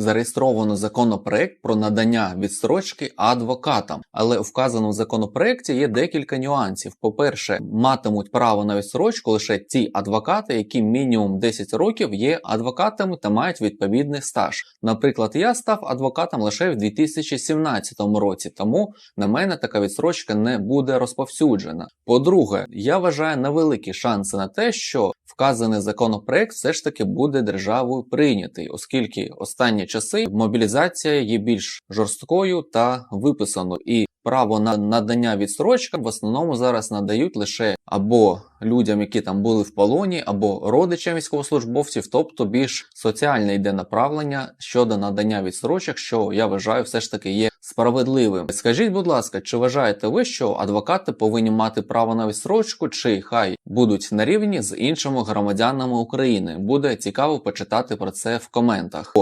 зареєстровано законопроект про надання відстрочки адвокатам, але у вказаному законопроекті є декілька нюансів. По-перше, матимуть право на відстрочку лише ті адвокати, які мінімум 10 років є адвокатами та мають відповідний стаж. Наприклад, я став адвокатом лише в 2017 році, тому на мене така відстрочка не буде розповсюджена. По-друге, я вважаю невеликі шанси на те, що вказаний законопроект все ж таки буде державою прийнятий, оскільки останні часи мобілізація є більш жорсткою та виписаною, і право на надання відстрочка в основному зараз надають лише або людям, які там були в полоні, або родичам військовослужбовців, тобто більш соціальне йде направлення щодо надання відстрочок, що я вважаю все ж таки є справедливим. Скажіть, будь ласка, чи вважаєте ви, що адвокати повинні мати право на відстрочку, чи хай будуть на рівні з іншими громадянами України? Буде цікаво почитати про це в коментах.